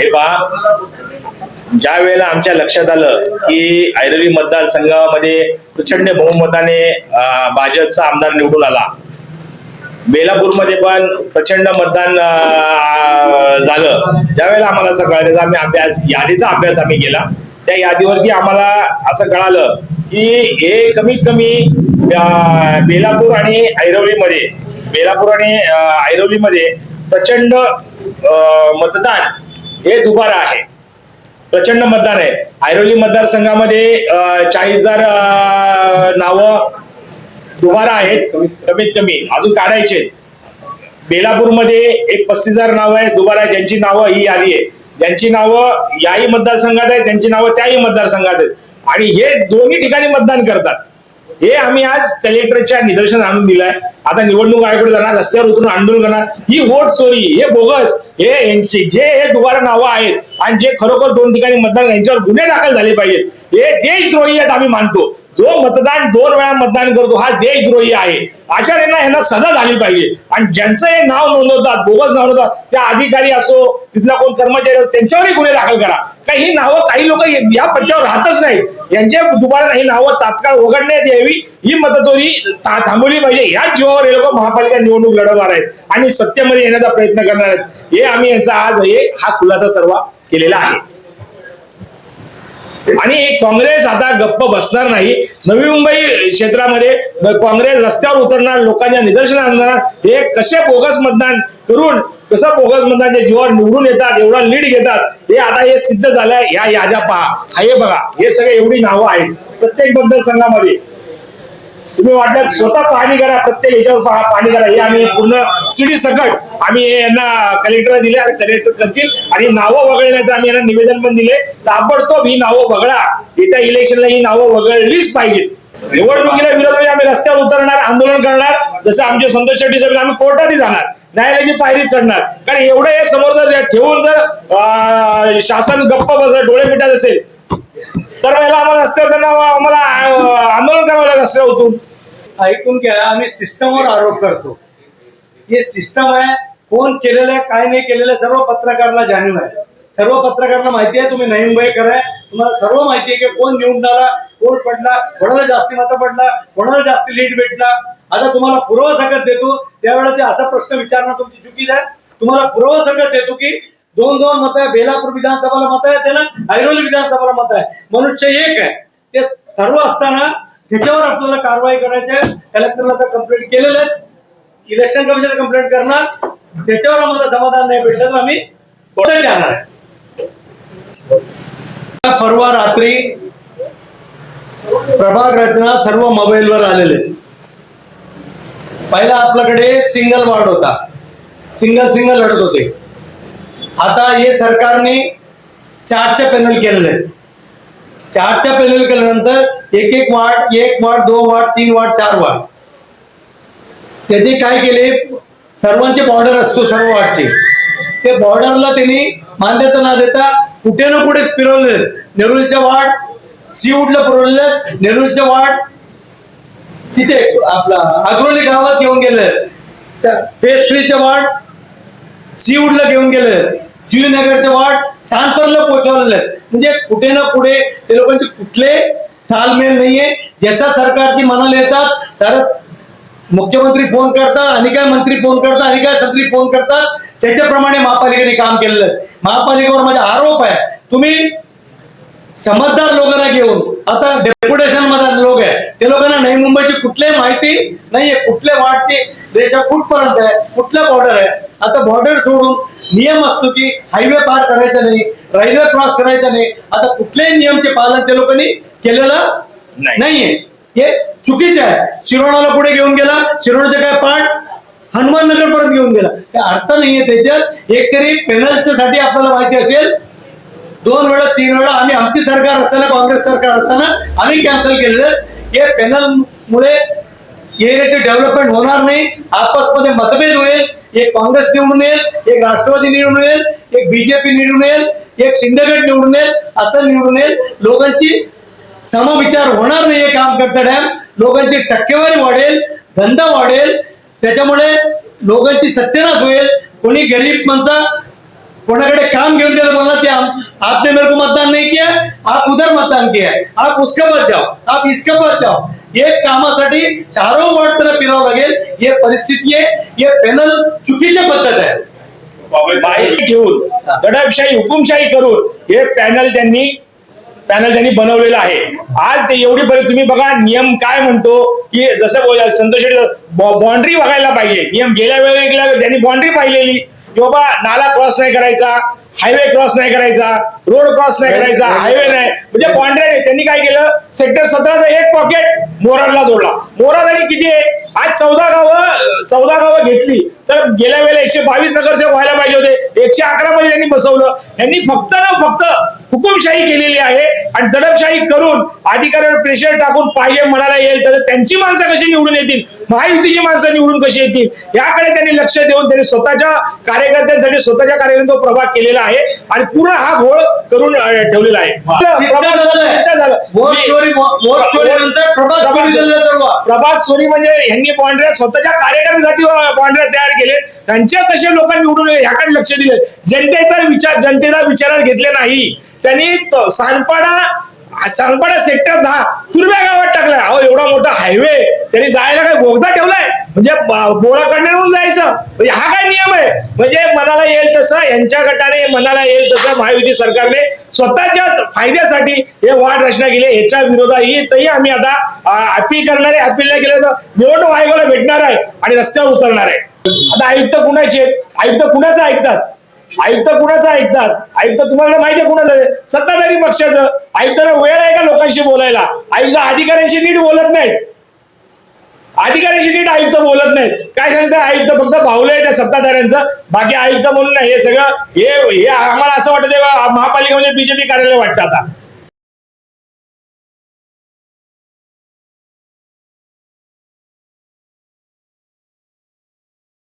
हे पहा. ज्या वेळेला आमच्या लक्षात आलं की ऐरवी मतदारसंघामध्ये प्रचंड बहुमताने भाजपचा आमदार निवडून आला. बेलापूरमध्ये पण प्रचंड मतदान झालं. ज्यावेळेला आम्हाला असं कळलं आम्ही अभ्यास यादीचा अभ्यास आम्ही केला. त्या यादीवरती आम्हाला असं कळालं की हे कमीत कमी बेलापूर आणि ऐरवलीमध्ये बेलापूर आणि ऐरवलीमध्ये प्रचंड अं, मतदान हे दुबारा आहे. प्रचंड मतदान आहे. ऐरोली मतदारसंघामध्ये चाळीस हजार नावं दुबारा आहेत. कमीत कमी. अजून काढायचे बेलापूरमध्ये एक पस्तीस हजार नावं आहेत दुबारा आहे ज्यांची नावं ही यादी आहे ज्यांची नावं याही मतदारसंघात आहेत त्यांची नावं त्याही मतदारसंघात आहेत. आणि हे दोन्ही ठिकाणी मतदान करतात. हे आम्ही आज कलेक्टरच्या निदर्शन आणून दिलंय. आता निवडणूक आयोगाकडे जाणार रस्त्यावर उतरून आंदोलन करणार. ही वोट चोरी हे बोगस हे यांची जे हे दुबारा नावं आहेत आणि जे खरोखर दोन ठिकाणी मतदान यांच्यावर गुन्हे दाखल झाले पाहिजेत. हे देशद्रोही आहेत आम्ही मानतो. जो मतदान दोन वेळा मतदान करतो हा देशद्रोही आहे. अशा यांना यांना सजा झाली पाहिजे. आणि ज्यांचं हे नाव नोंदवतात बोगस नाव नोंदवतात त्या अधिकारी असो तिथला कोण कर्मचारी असो त्यांच्यावरही गुन्हे दाखल करा. काही ही नावं काही लोक या पट्ट्यावर राहतच नाहीत. यांच्या दुबारा ही नावं तात्काळ उघडण्यात यावी ही मतचोरी थांबवली पाहिजे. याच जीवावर हे लोक महापालिका निवडणूक लढवणार आहेत आणि सत्तेमध्ये येण्याचा प्रयत्न करणार आहेत. हे आम्ही यांचा आज हे हा खुलासा सर्व केलेला आहे. आणि काँग्रेस आता गप्प बसणार नाही. नवी मुंबई क्षेत्रामध्ये काँग्रेस रस्त्यावर उतरणार लोकांच्या निदर्शनात आणणार हे कसे बोगस मतदान करून कसं बोगस म्हणतात जे जीवावर निवडून येतात एवढा लीड घेतात हे आता हे सिद्ध झालंय ह्या याद्या पहा. हे बघा हे सगळे एवढी नावं आहेत. प्रत्येकबद्दल संघामध्ये तुम्ही वाटल्यात स्वतः पाहणी करा प्रत्येक याच्यावर पहा पाहणी करा. हे आम्ही पूर्ण सिटी सकट आम्ही यांना कलेक्टर दिले आणि कलेक्टर करतील. आणि नावं वगळण्याचं आम्ही यांना निवेदन पण दिले. ताबडतोब ही नावं वगळा. येत्या इलेक्शनला ही नावं वगळलीच पाहिजेत. निवडणुकीला विरोध म्हणजे आम्ही रस्त्यावर उतरणार आंदोलन करणार. जसं आमचे संतोष शेट्टी साहेब आम्ही कोर्टातही जाणार. न्यायालयाची पायरी चढणार. कारण एवढं हे समोर जर ठेवून जर अं, शासन गप्प बस डोळे मिटत असेल तर याला आम्हाला असतं त्यांना आम्हाला आंदोलन करावं लागत रस्त्यावर उतरून ऐकून घ्या आम्ही सिस्टमवर आरोप करतो. हे सिस्टम आहे कोण केलेलं आहे काय नाही केलेलं सर्व पत्रकारला जाणीव आहे. सर्व पत्रकारांना माहिती आहे तुम्ही नवीन मुंबई कराय तुम्हाला सर्व माहिती आहे की कोण निवडून आला कोण पडला कोणाला जास्ती मतं पडला कोणाला जास्ती लीड भेटला आता तुम्हाला पुरावा सकत देतो त्यावेळेला ते असा प्रश्न विचारणं तुमची चुकीच आहे. तुम्हाला पुरावा सकत देतो की दोन दोन मत आहे बेलापूर विधानसभाला मत आहे त्याला ऐरोली विधानसभाला मत आहे. मनुष्य एक आहे. ते सर्व असताना त्याच्यावर आपल्याला कारवाई करायची आहे. कलेक्टरला तर कंप्लेंट केलेलं आहे. इलेक्शन कमिशन कंप्लेंट करणार. त्याच्यावर आम्हाला समाधान नाही भेटलं तर आम्ही कोर्टात जाणार आहे. परवा रात्री प्रभाग रचना सर्व मोबाईलवर आलेले पहिला आपल्याकडे सिंगल वार्ड होता. सिंगल सिंगल लढत होते. आता हे सरकारने चारच्या पॅनल केलेले आहेत. चारच्या पॅनल केल्यानंतर एक एक वार्ड एक वार्ड दोन वार्ड तीन वार्ड चार वार्ड त्यांनी काय केले? सर्वांचे बॉर्डर असतो सर्व वार्डचे ते बॉर्डरला त्यांनी मान्यता ना देता कुठे ना कुठे फिरवले नेरुलच्या वार्ड सीवूडला फिरवले नेरुलच्या वार्ड तिथे आपला अग्रोली गावात घेऊन गेले. फेस थ्रीचे वार्ड सीवूडला घेऊन गेले. जुईनगरचे वार्ड सांगपरला पोहोचवलेले. म्हणजे कुठे ना कुठे ते लोकांचे कुठले तालमेल नाहीये. जसा सरकारची मनाला येतात सरच मुख्यमंत्री फोन करतात आणि काय मंत्री फोन करतात आणि काय संत्री फोन करतात त्याच्याप्रमाणे महापालिकेने काम केलेलं आहे. महापालिकेवर माझा आरोप आहे. तुम्ही समजदार लोकांना घेऊन आता डेप्युटेशनमध्ये लोक आहे ते लोकांना नवी मुंबईची कुठल्याही माहिती नाहीये. कुठल्या वार्डची रेषा कुठपर्यंत आहे कुठल्या बॉर्डर आहे. आता बॉर्डर सोडून नियम असतो की हायवे पार करायचा नाही रेल्वे क्रॉस करायचा नाही. आता कुठल्याही नियमचे पालन त्या लोकांनी केलेलं नाही. नाहीये. हे चुकीचं आहे. शिरोणाला पुढे घेऊन गेला शिरोणाचे काय पाठ? हनुमाननगर पर्यंत घेऊन गेला. हे अर्थ नाहीये त्याच्यात. एक तरी पेनल्सच्या साठी आपल्याला माहिती असेल दोन वेळा तीन वेळा आम्ही आमची सरकार असताना काँग्रेस सरकार असताना आम्ही कॅन्सल केलेलं. हे पॅनल मुळे एरियाचे डेव्हलपमेंट होणार नाही. आपसमध्ये मतभेद होईल. एक काँग्रेस निवडून येईल एक राष्ट्रवादी निवडून येईल एक बीजेपी निवडून येईल एक शिंदेगड निवडून येईल असं निवडून येईल. लोकांची समविचार होणार नाही हे काम करता डॅम. लोकांची टक्केवारी वाढेल धंदा वाढेल. त्याच्यामुळे लोकांची सत्यानाश होईल. कोणी गरीब माणसा कोणाकडे काम घेऊन दिलं बोलला ते आपने मेरे को मतदान नहीं किया आप उधर मतदान किया आप उसके पास जाओ आप इसके पास जाओ। हे कामासाठी चारो वार्ड त्याला फिरावं लागेल हे परिस्थिती आहे हे पॅनल चुकीची पद्धत आहे बाहेर ठेवून दडपशाही हुकुमशाही करून हे पॅनल त्यांनी पॅनल त्यांनी बनवलेलं आहे. आज ते एवढी पर्यंत तुम्ही बघा नियम काय म्हणतो की जसं बोल संतोष बाउंड्री बघायला पाहिजे. नियम गेल्या वेळेला त्यांनी बाउंड्री पाहिलेली. की बाबा नाला क्रॉस नाही करायचा. हायवे क्रॉस नाही करायचा रोड क्रॉस नाही करायचा हायवे नाही. म्हणजे बाउंड्री त्यांनी काय केलं? सेक्टर सतराचं एक पॉकेट मोरारला जोडला. मोरार किती आहे? आज चौदा गावं चौदा गावं घेतली. तर गेल्या वेळेला एकशे बावीस नगरसेवक व्हायला पाहिजे होते. एकशे अकरा मध्ये त्यांनी बसवलं. यांनी फक्त ना फक्त हुकुमशाही केलेली आहे आणि दडपशाही करून अधिकाऱ्यावर प्रेशर टाकून पाहिजे म्हणायला येईल तर त्यांची माणसं कशी निवडून येतील? महायुतीची माणसं निवडून कशी येतील? याकडे त्यांनी लक्ष देऊन त्यांनी स्वतःच्या कार्यकर्त्यांसाठी स्वतःच्या कार्यकर्त्यांचा प्रभाग केलेला आहे आणि पूर्ण हा घोळ करून ठेवलेला आहे. चोरी प्रभात सोनी म्हणजे यांनी पॉइंट्रे स्वतःच्या कार्यकर्त्यासाठी पॉइंट्रे तयार केले. त्यांच्या कसे लोकांनी निवडून ह्याकडे लक्ष दिले. जनतेचा विचार जनतेला विचारात घेतले नाही. त्यांनी सानपाडा सांगपाडा सेक्टर दहा तुर्ब्या गावात टाकलाय. अहो एवढा मोठा हायवे त्यांनी जायला काय बोगदा ठेवलाय? म्हणजे बोळाकडण्याहून जायचं. म्हणजे हा काय नियम आहे? म्हणजे मनाला येईल तसं यांच्या गटाने मनाला येईल तसं महायुती सरकारने स्वतःच्याच फायद्यासाठी हे वाढ रचना केली. याच्या विरोधातही आम्ही आता अपील करणार आहे अपील नाही केलं तर निवडणूक आयोगाला भेटणार आहे आणि रस्त्यावर उतरणार आहे. आता आयुक्त कुणाचे आयुक्त कुणाचं ऐकतात? आयुक्त कुणाचं ऐकतात आयुक्त तुम्हाला माहिती आहे कुणाचं सत्ताधारी पक्षाचं. आयुक्ताला वेळ आहे का लोकांशी बोलायला? आयुक्त अधिकाऱ्यांशी नीट बोलत नाहीत. अधिकाऱ्यांशी नीट आयुक्त बोलत नाहीत. काय सांगतात आयुक्त फक्त भावलं आहे त्या सत्ताधाऱ्यांचं. बाकी आयुक्त म्हणून नाही हे सगळं हे हे आम्हाला असं वाटतं महापालिका म्हणजे बीजेपी कार्यालय वाटतं आता.